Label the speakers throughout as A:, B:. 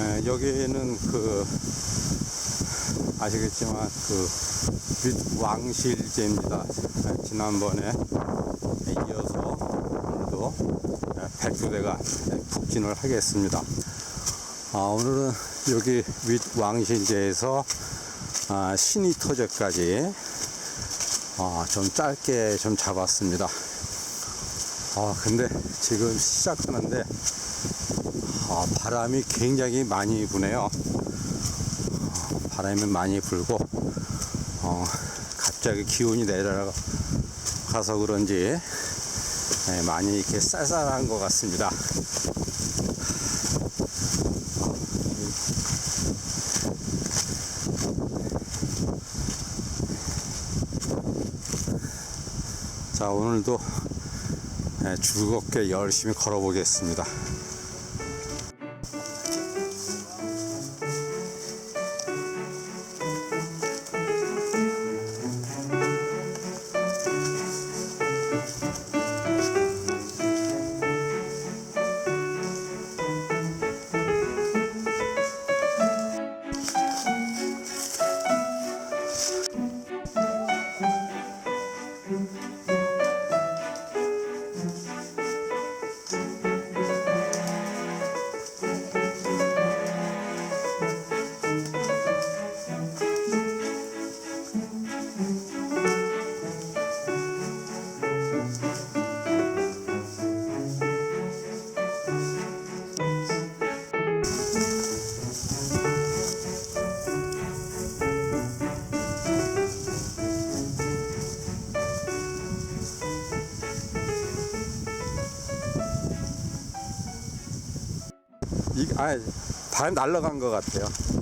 A: 에, 여기는 그 아시겠지만 그 왕실제입니다. 에, 지난번에 이어서 오늘도 에, 백두대간 에, 북진을 하겠습니다. 아, 오늘은 여기 윗 왕실제에서 아, 신이 터제까지 아, 좀 짧게 좀 잡았습니다. 아, 근데 지금 시작하는데 아, 바람이 굉장히 많이 부네요. 어, 바람이 많이 불고 어, 갑자기 기온이 내려가서 그런지 예, 많이 이렇게 쌀쌀한 것 같습니다. 자 오늘도 예, 즐겁게 열심히 걸어보겠습니다. 아, 바람 날아간 것 같아요.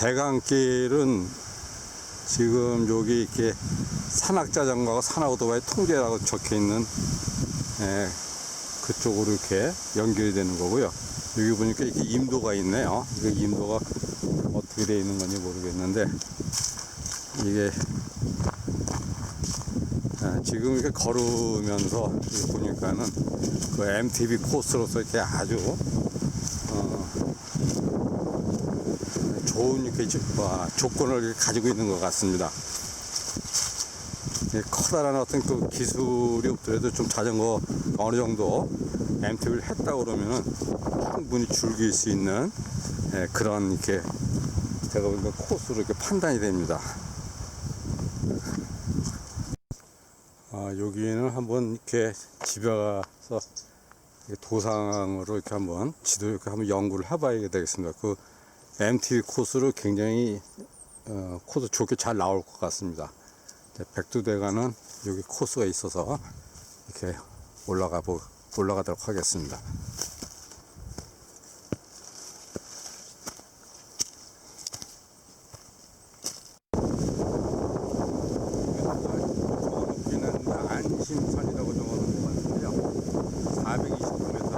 A: 대강길은 지금 여기 이렇게 산악자전거하고 산악오토바이 통제라고 적혀 있는 예, 그쪽으로 이렇게 연결이 되는 거고요. 여기 보니까 이렇게 임도가 있네요. 이거 임도가 어떻게 되어 있는 건지 모르겠는데 이게 아, 지금 이렇게 걸으면서 보니까는 그 MTB 코스로서 이렇게 아주 좋은 조건을 가지고 있는 것 같습니다. 예, 커다란 어떤 그 기술이 없더라도 좀 자전거 어느 정도 MTB를 했다 그러면은 충분히 즐길 수 있는 예, 그런 이렇게 제가 보니까 코스로 이렇게 판단이 됩니다. 아, 여기는 한번 이렇게 집에 가서 도상으로 이렇게 한번 지도 이렇게 한번 연구를 해봐야 되겠습니다. 그 MT 코스로 굉장히 어, 코스 좋게 잘 나올 것 같습니다. 백두대간은 여기 코스가 있어서 이렇게 올라가 보, 올라가도록 하겠습니다. 안심선이라고 적어놓은 것 같은데요.
B: 420km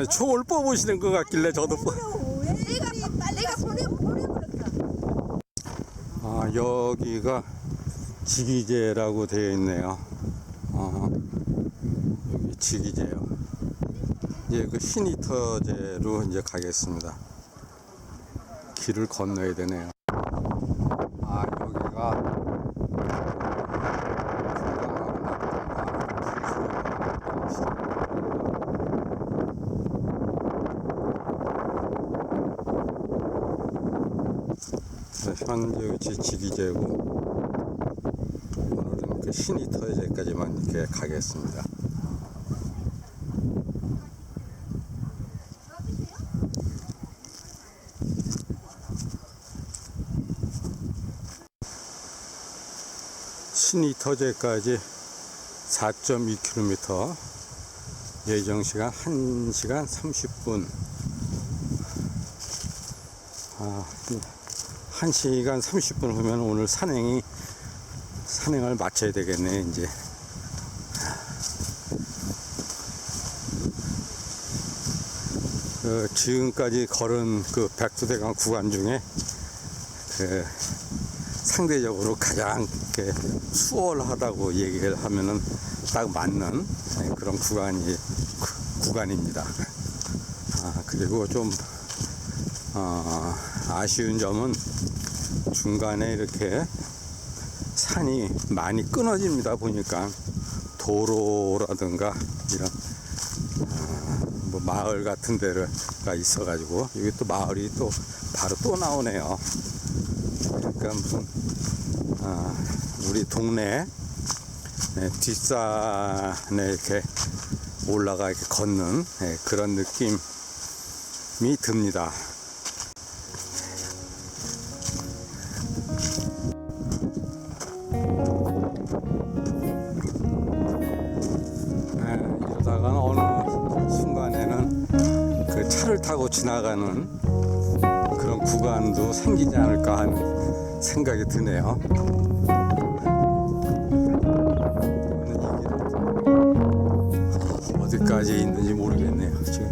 A: 아니 총을 뽑으시는 것 같길래 저도.
C: 내가 보내 보내버렸다.
A: 아 여기가 지기제라고 되어 있네요. 어, 여기 지기제요. 이제 그 시니터제로 이제 가겠습니다. 길을 건너야 되네요. 아 여기가 네, 현재 위치 지기제고 오늘은 그 시니터제까지만 이렇게 가겠습니다. 시니터제까지 4.2km 예정 시간 1시간 30분 아, 1시간 30분 후면 오늘 산행이 산행을 마쳐야 되겠네 이제 그 지금까지 걸은 그 백두대간 구간 중에 그 상대적으로 가장 수월하다고 얘기를 하면은 딱 맞는 네, 그런 구간이 구- 구간입니다. 아 그리고 좀 어, 아쉬운 점은 중간에 이렇게 산이 많이 끊어집니다 보니까 도로라든가 이런 어, 뭐 마을 같은 데가 있어 가지고 여기 또 마을이 또 바로 또 나오네요. 그러니까 무슨 어, 우리 동네 네, 뒷산에 이렇게 올라가 이렇게 걷는 네, 그런 느낌이 듭니다. 타고 지나가는 그런 구간도 생기지 않을까 하는 생각이 드네요. 어디까지 있는지 모르겠네요. 지금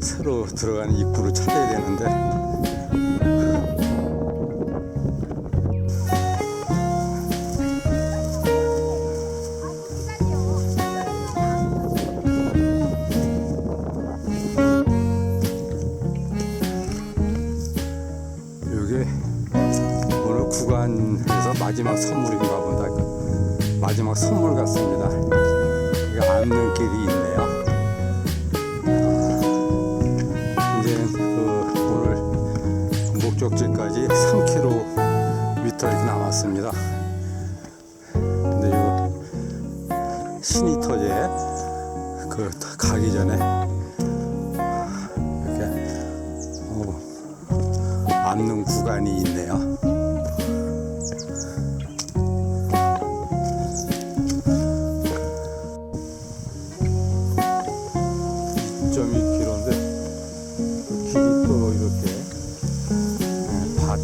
A: 새로 들어가는 입구를 찾아야 되는데 구간에서 마지막 선물인가 보다. 그 마지막 선물 같습니다. 이게 암릉길이 있네요. 이제 그 오늘 목적지까지 3km 이렇게 남았습니다. 근데 이 시니터제 그 가기 전에 이렇게 어, 앉는 구간이 있네요. 이렇게 예, 밭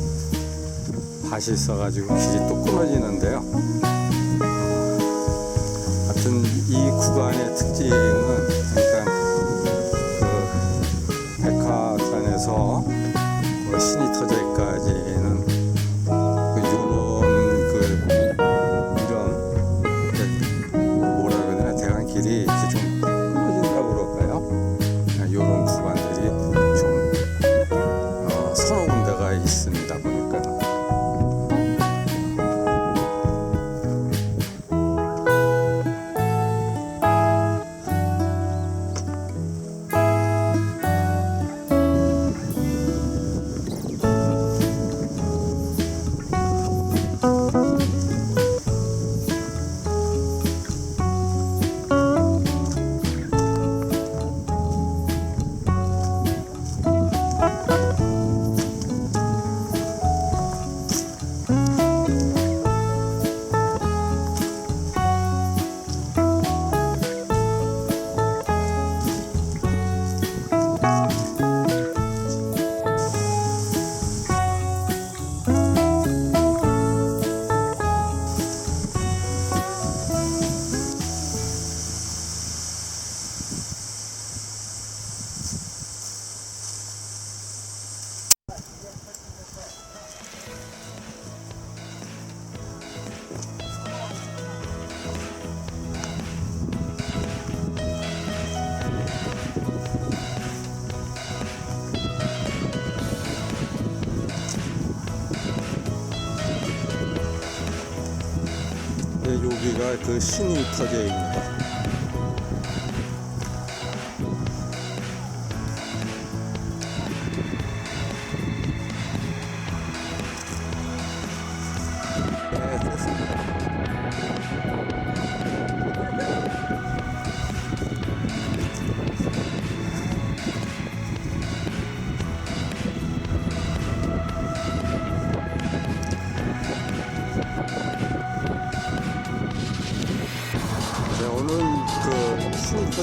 A: 밭이 있어가지고 길이 또 끊어지는데요. 하여튼 이 구간의 특징은 그 신이 터져입니다.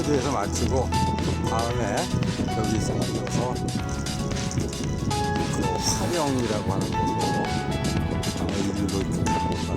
A: 그 신터지에서 마치고 다음에 여기서 이어서 그 화령이라고 하는 곳으로 일로 이렇게 같습니다.